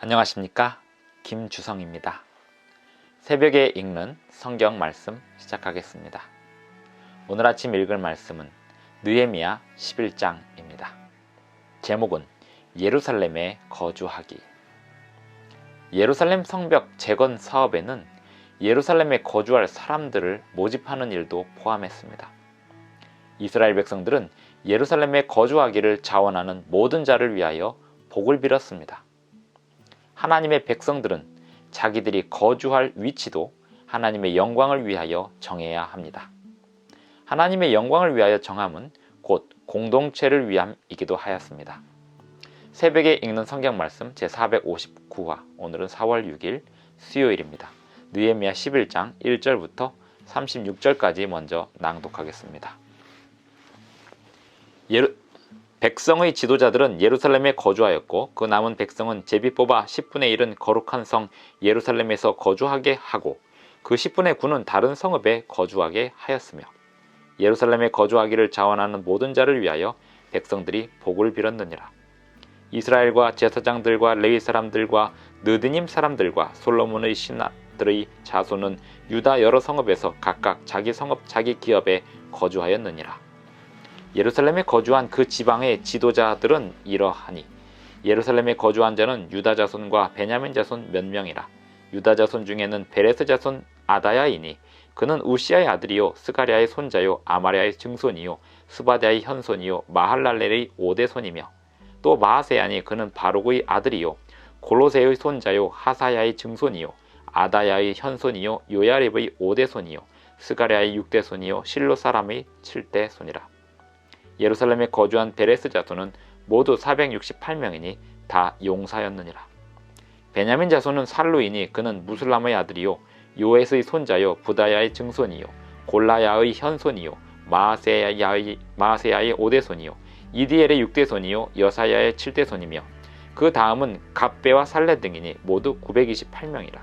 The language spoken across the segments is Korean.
안녕하십니까 김주성입니다. 새벽에 읽는 성경 말씀 시작하겠습니다. 오늘 아침 읽을 말씀은 느헤미야 11장입니다. 제목은 예루살렘에 거주하기. 예루살렘 성벽 재건 사업에는 예루살렘에 거주할 사람들을 모집하는 일도 포함했습니다. 이스라엘 백성들은 예루살렘에 거주하기를 자원하는 모든 자를 위하여 복을 빌었습니다. 하나님의 백성들은 자기들이 거주할 위치도 하나님의 영광을 위하여 정해야 합니다. 하나님의 영광을 위하여 정함은 곧 공동체를 위함이기도 하였습니다. 새벽에 읽는 성경 말씀 제459화 오늘은 4월 6일 수요일입니다. 느헤미야 11장 1절부터 36절까지 먼저 낭독하겠습니다. 예루, 백성의 지도자들은 예루살렘에 거주하였고 그 남은 백성은 제비 뽑아 10분의 1은 거룩한 성 예루살렘에서 거주하게 하고 그 10분의 9는 다른 성읍에 거주하게 하였으며 예루살렘에 거주하기를 자원하는 모든 자를 위하여 백성들이 복을 빌었느니라. 이스라엘과 제사장들과 레위 사람들과 느드님 사람들과 솔로몬의 신하들의 자손은 유다 여러 성읍에서 각각 자기 성읍 자기 기업에 거주하였느니라. 예루살렘에 거주한 그 지방의 지도자들은 이러하니 예루살렘에 거주한 자는 유다 자손과 베냐민 자손 몇 명이라. 유다 자손 중에는 베레스 자손 아다야이니 그는 우시아의 아들이요 스가리아의 손자요 아마리아의 증손이요 스바디아의 현손이요 마할랄렐의 오대손이며 또 마하세야니 그는 바로그의 아들이요 골로세의 손자요 하사야의 증손이요 아다야의 현손이요 요야립의 오대손이요 스가리아의 육대손이요 실로 사람의 칠대손이라 예루살렘에 거주한 베레스 자손은 모두 468명이니 다 용사였느니라. 베냐민 자손은 살루이니 그는 무슬람의 아들이요 요에스의 손자요 부다야의 증손이요 골라야의 현손이요 마세야의 마세야의 오대손이요 이디엘의 육대손이요 여사야의 칠대손이며 그 다음은 갑베와 살레 등이니 모두 928명이라.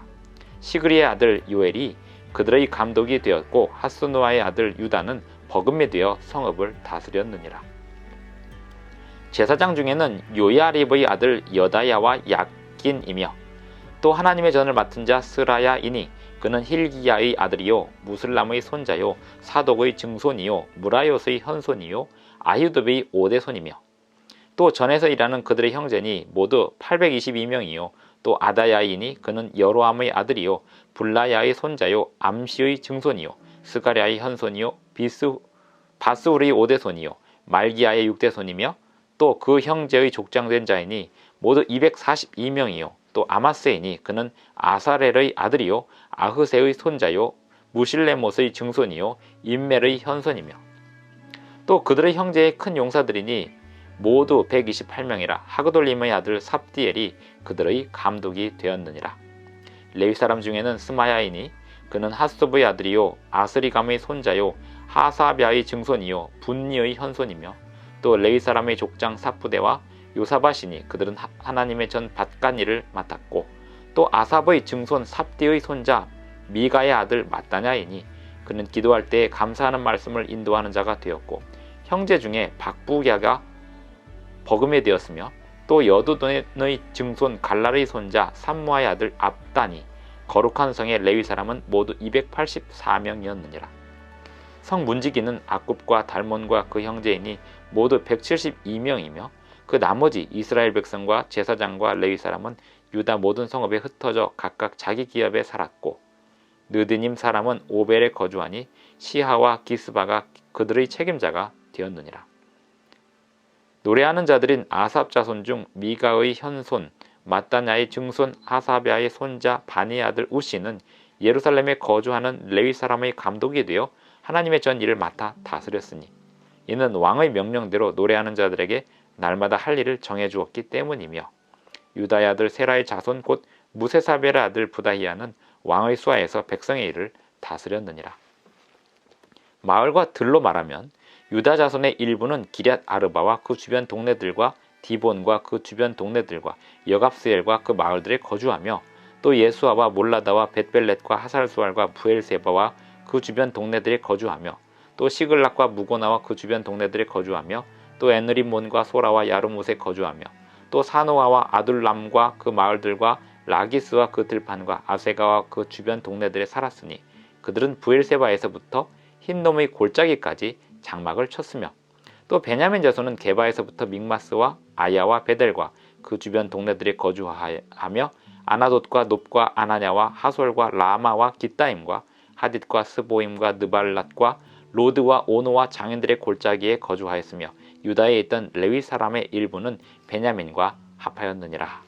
시그리의 아들 요엘이 그들의 감독이 되었고 하스노아의 아들 유다는 버금이 되어 성읍을 다스렸느니라. 제사장 중에는 요야립의 아들 여다야와 약긴이며 또 하나님의 전을 맡은 자 스라야이니 그는 힐기야의 아들이요 무슬람의 손자요 사독의 증손이요 무라요스의 현손이요 아유드의 오대손이며 또 전에서 일하는 그들의 형제니 모두 822명이요 또 아다야이니 그는 여로함의 아들이요 불라야의 손자요 암시의 증손이요 스가랴의 현손이요 비스 바스울의 오대손이요 말기야의 육대손이며 또 그 형제의 족장된 자이니 모두 242명이요. 또 아마스이니 그는 아사렐의 아들이요 아흐세의 손자요 무실레못의 증손이요 인멜의 현손이며 또 그들의 형제의 큰 용사들이니 모두 128명이라. 하그돌림의 아들 삽디엘이 그들의 감독이 되었느니라. 레위 사람 중에는 스마야이니 그는 하스브의 아들이요 아스리감의 손자요 하사비아의 증손이요 분니의 현손이며 또 레위 사람의 족장 사푸대와 요사바시니 그들은 하나님의 전 밭간일을 맡았고 또 아삽의 증손 삽디의 손자 미가의 아들 마따냐이니 그는 기도할 때 감사하는 말씀을 인도하는 자가 되었고 형제 중에 박부갸가 버금에 되었으며 또 여두돈의 증손 갈라의 손자 삼무아의 아들 압단이 거룩한 성의 레위 사람은 모두 284명이었느니라. 성 문지기는 아굽과 달몬과 그 형제이니 모두 172명이며 그 나머지 이스라엘 백성과 제사장과 레위 사람은 유다 모든 성읍에 흩어져 각각 자기 기업에 살았고 느드님 사람은 오벨에 거주하니 시하와 기스바가 그들의 책임자가 되었느니라. 노래하는 자들인 아삽 자손 중 미가의 현손 마따냐의 증손 하사비아의 손자 바니의 아들 우시는 예루살렘에 거주하는 레위 사람의 감독이 되어 하나님의 전 일을 맡아 다스렸으니 이는 왕의 명령대로 노래하는 자들에게 날마다 할 일을 정해 주었기 때문이며 유다의 아들 세라의 자손 곧 무세사벨의 아들 부다히아는 왕의 수하에서 백성의 일을 다스렸느니라. 마을과 들로 말하면 유다 자손의 일부는 기럇 아르바와 그 주변 동네들과 디본과 그 주변 동네들과 여갑스엘과 그 마을들에 거주하며 또 예수아와 몰라다와 벳벨렛과 하살수알과 부엘세바와 그 주변 동네들에 거주하며 또 시글락과 무고나와 그 주변 동네들에 거주하며 또 에느림몬과 소라와 야르못에 거주하며 또또 사노아와 아둘람과 그 마을들과 라기스와 그 들판과 아세가와 그 주변 동네들에 살았으니 그들은 부엘세바에서부터 흰놈의 골짜기까지 장막을 쳤으며 또 베냐민 자손은 게바에서부터 믹마스와 아야와 베델과 그 주변 동네들에 거주하며 아나돗과 높과 아나냐와 하솔과 라마와 기타임과 하딧과 스보임과 느발랏과 로드와 오노와 장인들의 골짜기에 거주하였으며 유다에 있던 레위 사람의 일부는 베냐민과 합하였느니라.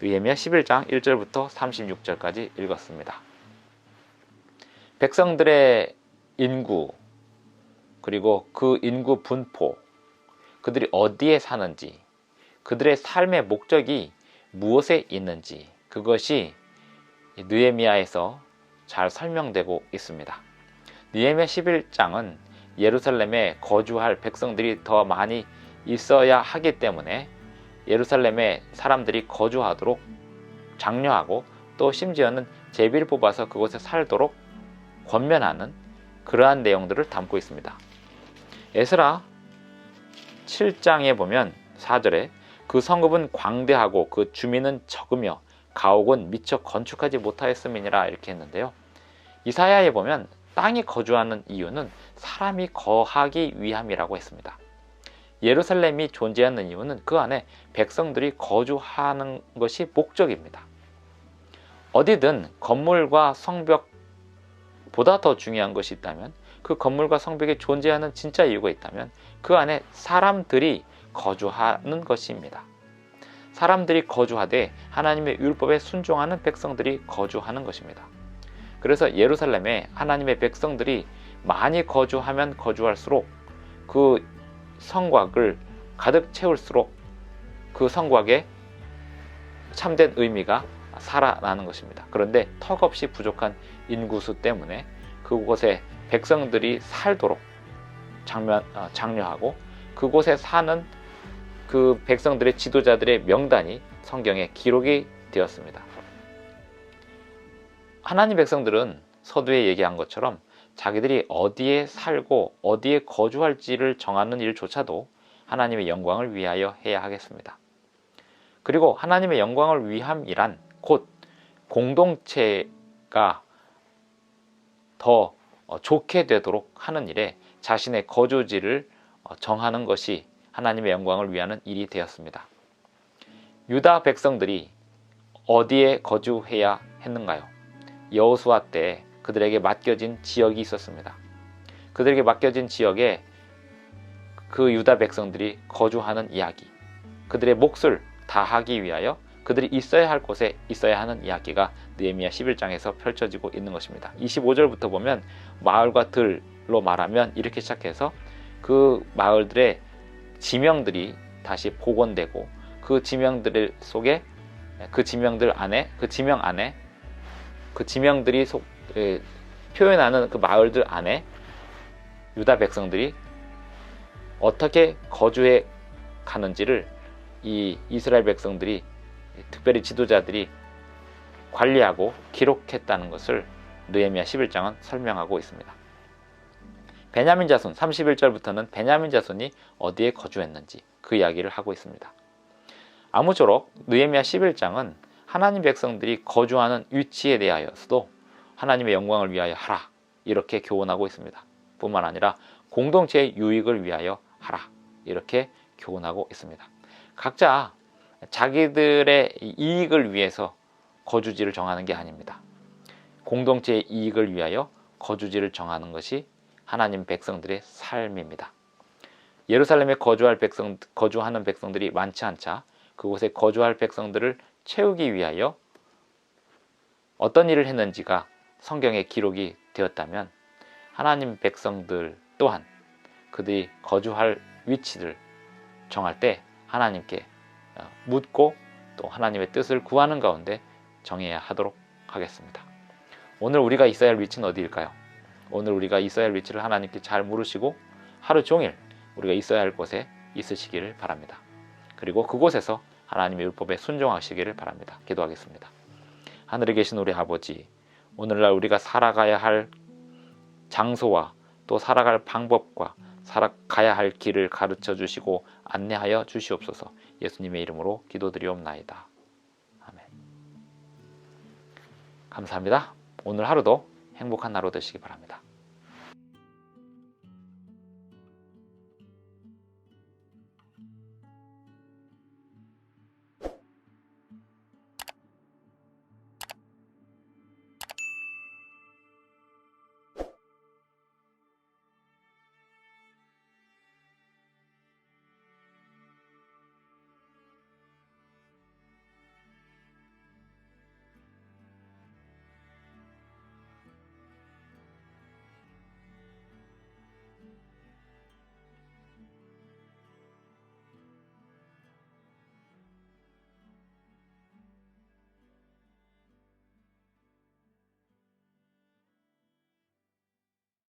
느헤미야 11장 1절부터 36절까지 읽었습니다. 백성들의 인구 그리고 그 인구 분포 그들이 어디에 사는지 그들의 삶의 목적이 무엇에 있는지 그것이 느헤미야에서 잘 설명되고 있습니다. 느헤미야 11장은 예루살렘에 거주할 백성들이 더 많이 있어야 하기 때문에 예루살렘에 사람들이 거주하도록 장려하고 또 심지어는 제비를 뽑아서 그곳에 살도록 권면하는 그러한 내용들을 담고 있습니다. 에스라 7장에 보면 4절에 그 성읍은 광대하고 그 주민은 적으며 가옥은 미처 건축하지 못하였음이니라 이렇게 했는데요. 이사야에 보면 땅이 거주하는 이유는 사람이 거하기 위함이라고 했습니다. 예루살렘이 존재하는 이유는 그 안에 백성들이 거주하는 것이 목적입니다. 어디든 건물과 성벽보다 더 중요한 것이 있다면 그 건물과 성벽에 존재하는 진짜 이유가 있다면 그 안에 사람들이 거주하는 것입니다. 사람들이 거주하되 하나님의 율법에 순종하는 백성들이 거주하는 것입니다. 그래서 예루살렘에 하나님의 백성들이 많이 거주하면 거주할수록 그 성곽을 가득 채울수록 그 성곽에 참된 의미가 살아나는 것입니다. 그런데 턱없이 부족한 인구수 때문에 그곳에 백성들이 살도록 장면, 어, 장려하고 그곳에 사는 그 백성들의 지도자들의 명단이 성경에 기록이 되었습니다. 하나님 백성들은 서두에 얘기한 것처럼 자기들이 어디에 살고 어디에 거주할지를 정하는 일조차도 하나님의 영광을 위하여 해야 하겠습니다. 그리고 하나님의 영광을 위함이란 곧 공동체가 더 어, 좋게 되도록 하는 일에 자신의 거주지를 어, 정하는 것이 하나님의 영광을 위하는 일이 되었습니다. 유다 백성들이 어디에 거주해야 했는가요? 여호수아 때 그들에게 맡겨진 지역이 있었습니다. 그들에게 맡겨진 지역에 그 유다 백성들이 거주하는 이야기, 그들의 몫을 다하기 위하여 그들이 있어야 할 곳에 있어야 하는 이야기가 느헤미야 11장에서 펼쳐지고 있는 것입니다. 25절부터 보면 마을과 들로 말하면 이렇게 시작해서 그 마을들의 지명들이 다시 복원되고 그 지명들 속에 그 지명들 안에 그 지명 안에 그 지명들이 속, 에, 표현하는 그 마을들 안에 유다 백성들이 어떻게 거주해 가는지를 이 이스라엘 백성들이 특별히 지도자들이 관리하고 기록했다는 것을 느헤미야 11장은 설명하고 있습니다. 베냐민 자손 31절부터는 베냐민 자손이 어디에 거주했는지 그 이야기를 하고 있습니다. 아무쪼록 느헤미야 11장은 하나님 백성들이 거주하는 위치에 대하여서도 하나님의 영광을 위하여 하라 이렇게 교훈하고 있습니다. 뿐만 아니라 공동체의 유익을 위하여 하라 이렇게 교훈하고 있습니다. 각자 자기들의 이익을 위해서 거주지를 정하는 게 아닙니다. 공동체의 이익을 위하여 거주지를 정하는 것이 하나님 백성들의 삶입니다. 예루살렘에 거주할 백성, 거주하는 백성들이 많지 않자 그곳에 거주할 백성들을 채우기 위하여 어떤 일을 했는지가 성경에 기록이 되었다면 하나님 백성들 또한 그들이 거주할 위치를 정할 때 하나님께 어, 묻고 또 하나님의 뜻을 구하는 가운데 정해야 하도록 하겠습니다. 오늘 우리가 있어야 할 위치는 어디일까요? 오늘 우리가 있어야 할 위치를 하나님께 잘 물으시고 하루 종일 우리가 있어야 할 곳에 있으시기를 바랍니다. 그리고 그곳에서 하나님의 율법에 순종하시기를 바랍니다. 기도하겠습니다. 하늘에 계신 우리 아버지, 오늘날 우리가 살아가야 할 장소와 또 살아갈 방법과 살아가야 할 길을 가르쳐 주시고 안내하여 주시옵소서. 예수님의 이름으로 기도드리옵나이다. 아멘. 감사합니다. 오늘 하루도 행복한 하루 되시기 바랍니다.